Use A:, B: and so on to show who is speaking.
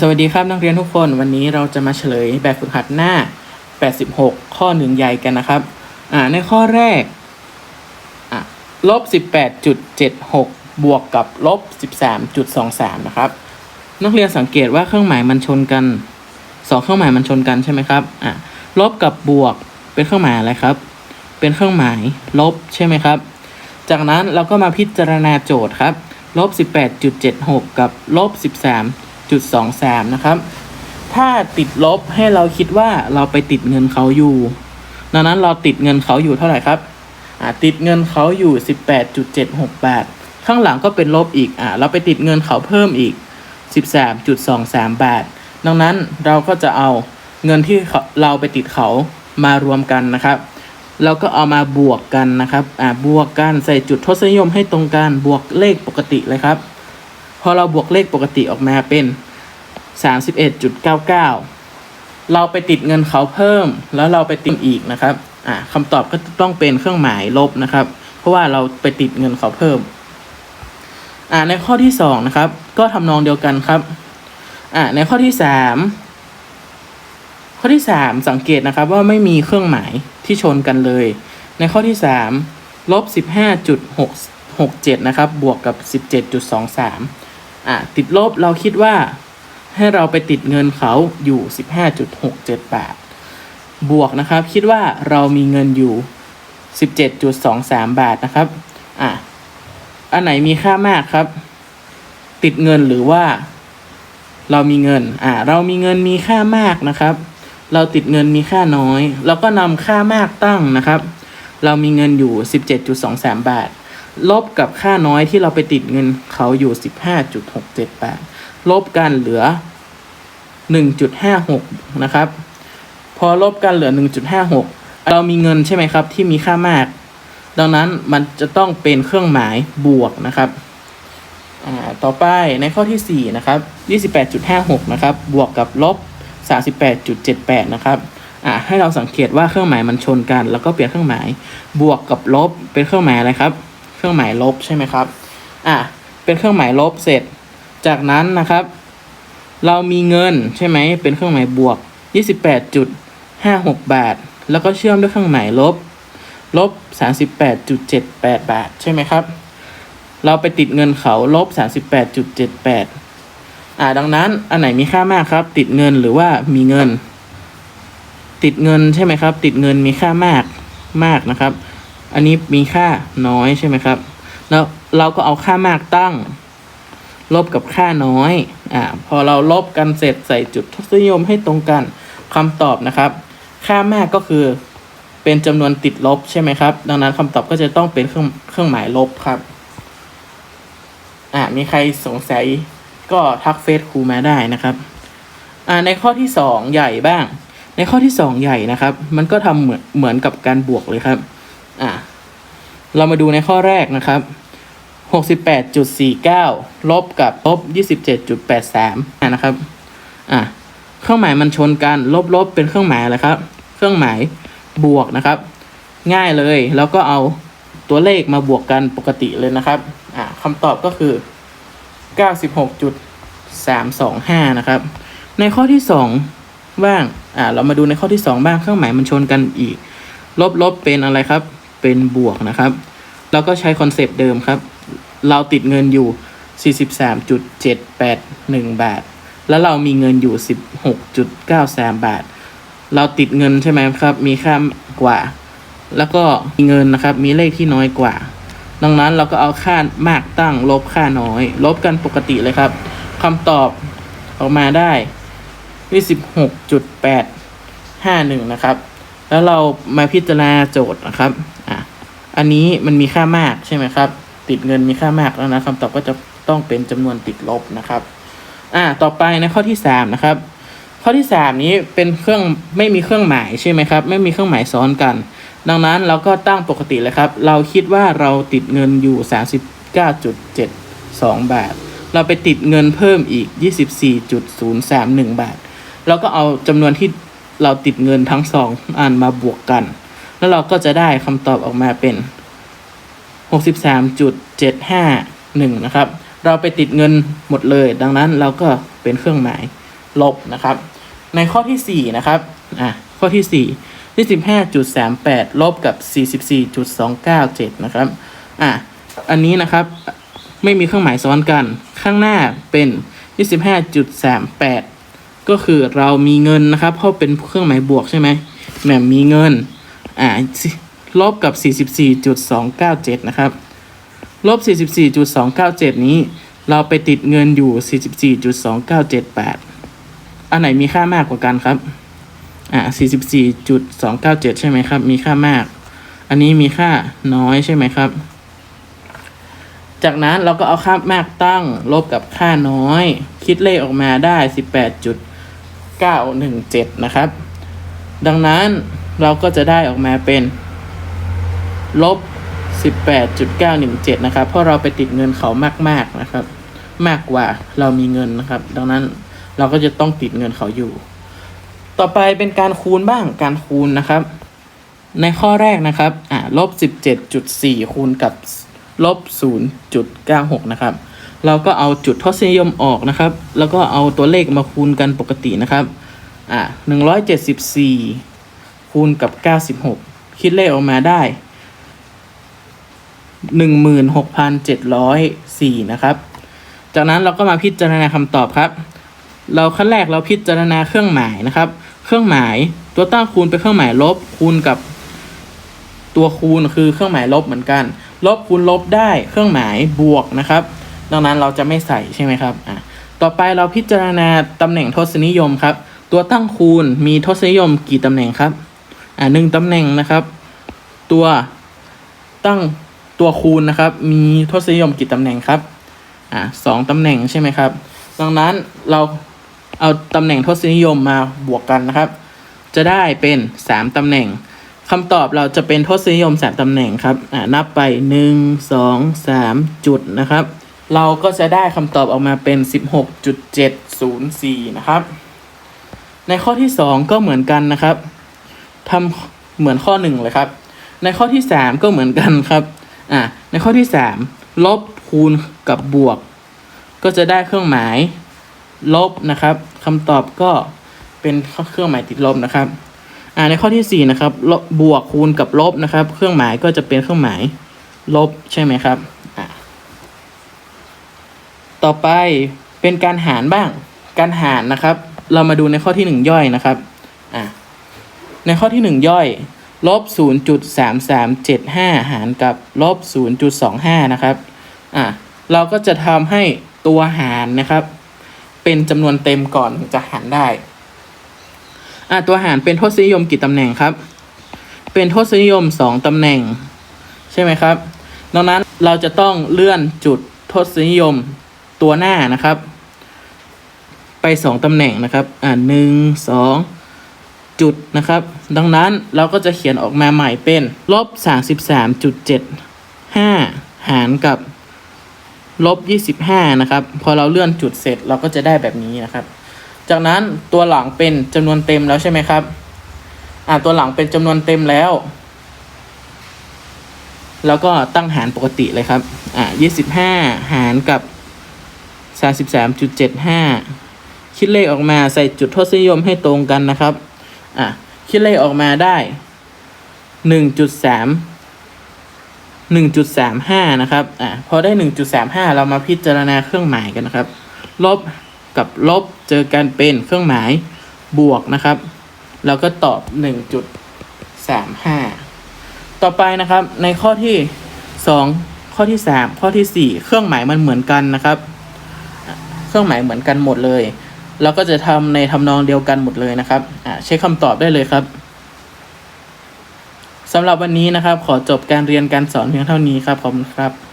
A: สวัสดีครับนักเรียนทุกคนวันนี้เราจะมาเฉลยแบบฝึกหัดหน้า 86 ข้อหนึ่งใหญ่กันนะครับในข้อแรกลบ 18.76 บวกกับลบ 13.23 นะครับ นักเรียนสังเกตว่าเครื่องหมายมันชนกันสองเครื่องหมายมันชนกันใช่ไหมครับลบกับบวกเป็นเครื่องหมายอะไรครับ เป็นเครื่องหมายลบใช่ไหมครับ จากนั้นเราก็มาพิจารณาโจทย์ครับลบ 18.76 กับลบ 13.23 นะครับ ถ้าติดลบให้เราคิดว่าเราไปติดเงินเขาอยู่ ดังนั้นเราติดเงินเขาอยู่เท่าไหร่ครับอ่าติดเงินเขาอยู่ 18.76 บาท ข้างหลังก็เป็นลบอีกอ่าเราไปติดเงินเขาเพิ่มอีก 13.23 บาท ดังนั้นเราก็จะเอาเงินที่เขาเราไปติดเขามารวมกันนะครับเราก็เอามาบวกกันนะครับ อ่า บวกกันใส่จุดทศนิยมให้ตรงกัน บวกเลขปกติเลยครับ พอเราบวกเลขปกติออกมาเป็น 31.99 เราไปติดเงินเขาเพิ่ม แล้วเราไปติดอีกนะครับอ่าคำตอบก็ต้องเป็นเครื่องหมายลบนะครับ เพราะว่าเราไปติดเงินเขาเพิ่มอ่าในข้อที่สองนะครับก็ทำนองเดียวกันครับอ่าในข้อที่สามข้อที่สามสังเกตนะครับว่าไม่มีเครื่องหมายที่ชนกันเลย ในข้อที่สามลบสิบห้าจุดหกหกเจ็ดนะครับบวกกับสิบเจ็ดจุดส องสามอ่าติดลบเราคิดว่าให้เราไปติดเงินเขาอยู่สิบห้าจุดหกเจ็ดบาทบวกนะครับ คิดว่าเรามีเงินอยู่สิบเจ็ดจุดสองสามบาทนะครับอะอันไหนมีค่ามากครับ ติดเงินหรือว่า เรามีเงินอ่าเรามีเงินมีค่ามากนะครับ เราติดเงินมีค่าน้อย เราก็นำค่ามากตั้งนะครับ เรามีเงินอยู่ 17.23 บาท ลบกับค่าน้อยที่เราไปติดเงินเขาอยู่ 15.67บาทลบกันเหลือ 1.56 นะครับ พอลบกันเหลือ 1.56 เรามีเงินใช่ไหมครับ ที่มีค่ามาก ดังนั้นมันจะต้องเป็นเครื่องหมายบวกนะครับต่อไปในข้อที่ 4 นะครับ 28.56 นะครับ บวกกับลบ 38.78 นะครับให้เราสังเกตว่าเครื่องหมายมันชนกัน แล้วก็เปลี่ยนเครื่องหมาย บวกกับลบเป็นเครื่องหมายอะไรครับ เครื่องหมายลบใช่ไหมครับ อ่าเป็นเครื่องหมายลบเสร็จ จากนั้นนะครับ เรามีเงินใช่ไหม เป็นเครื่องหมายบวก 28.56 บาท แล้วก็เชื่อมด้วยเครื่องหมายลบ ลบ 38.78 บาท ใช่ไหมครับ เราไปติดเงินเขาลบ 38.78 อ่า ดังนั้นอันไหนมีค่ามากครับ ติดเงินหรือว่ามีเงิน ติดเงินใช่ไหมครับ ติดเงินมีค่ามากมากนะครับ อันนี้มีค่าน้อยใช่ไหมครับ แล้วเราก็เอาค่ามากตั้ง ลบกับค่าน้อย อ่า พอเราลบกันเสร็จใส่จุดทศนิยมให้ตรงกันคำตอบนะครับ ค่ามากก็คือเป็นจำนวนติดลบใช่ไหมครับ ดังนั้นคำตอบก็จะต้องเป็นเครื่องเครื่องหมายลบครับ อ่ามีใครสงสัยก็ทักเฟซครูมาได้นะครับ อ่า ในข้อที่สองใหญ่บ้าง ในข้อที่สองใหญ่นะครับ มันก็ทำเหมือนเหมือนกับการบวกเลยครับ เรามาดูในข้อแรกนะครับหกสิบแปดจุดสี่เก้าลบกับลบยี่สิบเจ็ดจุดแปดสามนะครับ อ่าเครื่องหมายมันชนกัน ลบลบเป็นเครื่องหมายอะไรครับ เครื่องหมายบวกนะครับ ง่ายเลย แล้วก็เอาตัวเลขมาบวกกันปกติเลยนะครับ อ่าคำตอบก็คือ 96.325 นะครับ ในข้อที่สองบ้าง อ่าเรามาดูในข้อที่สองบ้าง เครื่องหมายมันชนกันอีก ลบลบเป็นอะไรครับ เป็นบวกนะครับเราก็ใช้คอนเซปต์เดิมครับ เราติดเงินอยู่ 43.781 บาท แล้วเรามีเงินอยู่ 16.93 บาท เราติดเงินใช่ไหมครับ มีค่ากว่า แล้วก็มีเงินนะครับ มีเลขที่น้อยกว่า ดังนั้นเราก็เอาค่ามากตั้งลบค่าน้อย ลบกันปกติเลยครับคำตอบออกมาได้ที่สิบหกจุดแปดห้าหนึ่งนะครับ แล้วเรามาพิจารณาโจทย์นะครับอะอันนี้มันมีค่ามากใช่ไหมครับ ติดเงินมีค่ามากแล้วนะคำตอบก็จะต้องเป็นจำนวนติดลบนะครับอ่าต่อไปในข้อที่สามนะครับ ข้อที่สามนี้เป็นเครื่องไม่มีเครื่องหมายใช่ไหมครับ ไม่มีเครื่องหมายซ้อนกัน ดังนั้นเราก็ตั้งปกติเลยครับ เราคิดว่าเราติดเงินอยู่ 39.72 บาท เราไปติดเงินเพิ่มอีก 24.031 บาทเราก็เอาจำนวนที่ เราติดเงินทั้งสองอันมาบวกกัน แล้วเราก็จะได้คำตอบออกมาเป็น 63.751 นะครับ เราไปติดเงินหมดเลย ดังนั้นเราก็เป็นเครื่องหมายลบนะครับ ในข้อที่ 4 นะครับ อะ ข้อที่ 4 25.38 ลบกับ 44.297 นะครับ อะ อันนี้นะครับ ไม่มีเครื่องหมายซ้อนกัน ข้างหน้าเป็น 25.38 ก็คือเรามีเงินนะครับ เพราะเป็นเครื่องหมายบวกใช่ไหมแหม่มมีเงินอ่าลบกับสี่สิบสี่จุดสองเก้าเจ็ดนะครับ ลบ 44.297 นี้ เราไปติดเงินอยู่ 44.2978 อันไหนมีค่ามากกว่ากันครับ อ่า44.297 ใช่ไหมครับ มีค่ามาก อันนี้มีค่าน้อยใช่ไหมครับ จากนั้นเราก็เอาค่ามากตั้งลบกับค่าน้อย คิดเลขออกมาได้ 9.17 นะครับ ดังนั้นเราก็จะได้ออกมาเป็นลบ 18.917 นะครับ เพราะเราไปติดเงินเขามาก ๆ นะครับ มากกว่าเรามีเงินนะครับ ดังนั้นเราก็จะต้องติดเงินเขาอยู่ ต่อไปเป็นการคูณบ้าง การคูณนะครับ ในข้อแรกนะครับ อ่าลบ 17.4 คูณกับลบ 0.96 นะครับ เราก็เอาจุดทศนิยมออกนะครับ แล้วก็เอาตัวเลขมาคูณกันปกตินะครับ อ่า174 คูณกับ 96 คิดเลขออกมาได้หนึ่งหมื่นหกพันเจ็ดร้อยสี่นะครับ จากนั้นเราก็มาพิจารณาคำตอบครับ เราขั้นแรกเราพิจารณาเครื่องหมายนะครับ เครื่องหมายตัวตั้งคูณเป็นเครื่องหมายลบคูณกับตัวคูณคือเครื่องหมายลบเหมือนกัน ลบคูณลบได้เครื่องหมายบวกนะครับ ดังนั้นเราจะไม่ใส่ใช่ไหมครับอะต่อไปเราพิจารณาตำแหน่งทศนิยมครับ ตัวตั้งคูณมีทศนิยมกี่ตำแหน่งครับอ่าหนึ่งตำแหน่งนะครับ ตัวตั้งตัวคูณนะครับ มีทศนิยมกี่ตำแหน่งครับอ่าสองตำแหน่งใช่ไหมครับ ดังนั้นเราเอาตำแหน่งทศนิยมมาบวกกันนะครับ จะได้เป็นสามตำแหน่งคำตอบเราจะเป็นทศนิยมสามตำแหน่งครับอ่านับไปหนึ่งสองสามจุดนะครับ เราก็จะได้คำตอบออกมาเป็นสิบหกจุดเจ็ดศูนย์สี่นะครับ ในข้อที่สองก็เหมือนกันนะครับทำเหมือนข้อหนึ่งเลยครับ ในข้อที่สามก็เหมือนกันครับ อ่าในข้อที่สามลบคูณกับบวก ก็จะได้เครื่องหมายลบนะครับคำตอบก็เป็นเครื่องหมายติดลบนะครับ อ่า ในข้อที่สี่นะครับ บวกคูณกับลบนะครับ เครื่องหมายก็จะเป็นเครื่องหมายลบใช่ไหมครับ ต่อไปเป็นการหารบ้าง การหารนะครับ เรามาดูในข้อที่หนึ่งย่อยนะครับอ่าในข้อที่หนึ่งย่อยลบ0.3375 หารกับลบ0.25 นะครับอะเราก็จะทำให้ตัวหารนะครับ เป็นจำนวนเต็มก่อนจะหารได้อะตัวหารเป็นทศนิยมกี่ตำแหน่งครับ เป็นทศนิยม 2ตำแหน่ง ใช่ไหมครับ ดังนั้นเราจะต้องเลื่อนจุดทศนิยม ตัวหน้านะครับ ไป 2ตำแหน่งนะครับ อ่าหนึ่งสองจุดนะครับ ดังนั้นเราก็จะเขียนออกมาใหม่เป็นลบสามสิบสามจุดเจ็ดห้าหารกับลบยี่สิบห้านะครับ พอเราเลื่อนจุดเสร็จเราก็จะได้แบบนี้นะครับ จากนั้นตัวหลังเป็นจำนวนเต็มแล้วใช่ไหมครับ อ่าตัวหลังเป็นจำนวนเต็มแล้ว แล้วก็ตั้งหารปกติเลยครับ อ่ายี่สิบห้าหารกับ สามสิบสามจุดเจ็ดห้าคิดเลขออกมาใส่จุดทศนิยมให้ตรงกันนะครับ อะ คิดเลขออกมาได้หนึ่งจุดสามหนึ่งจุดสามห้านะครับ อะ พอได้หนึ่งจุดสามห้าเรามาพิจารณาเครื่องหมายกันนะครับ ลบกับลบเจอกันเป็นเครื่องหมายบวกนะครับ เราก็ตอบหนึ่งจุดสามห้าต่อไปนะครับในข้อที่สองข้อที่สามข้อที่สี่เครื่องหมายมันเหมือนกันนะครับ เครื่องหมายเหมือนกันหมดเลย เราก็จะทำในทำนองเดียวกันหมดเลยนะครับอ่าเช็คคำตอบได้เลยครับสำหรับวันนี้นะครับ ขอจบการเรียนการสอนเพียงเท่านี้ครับ ขอบคุณครับ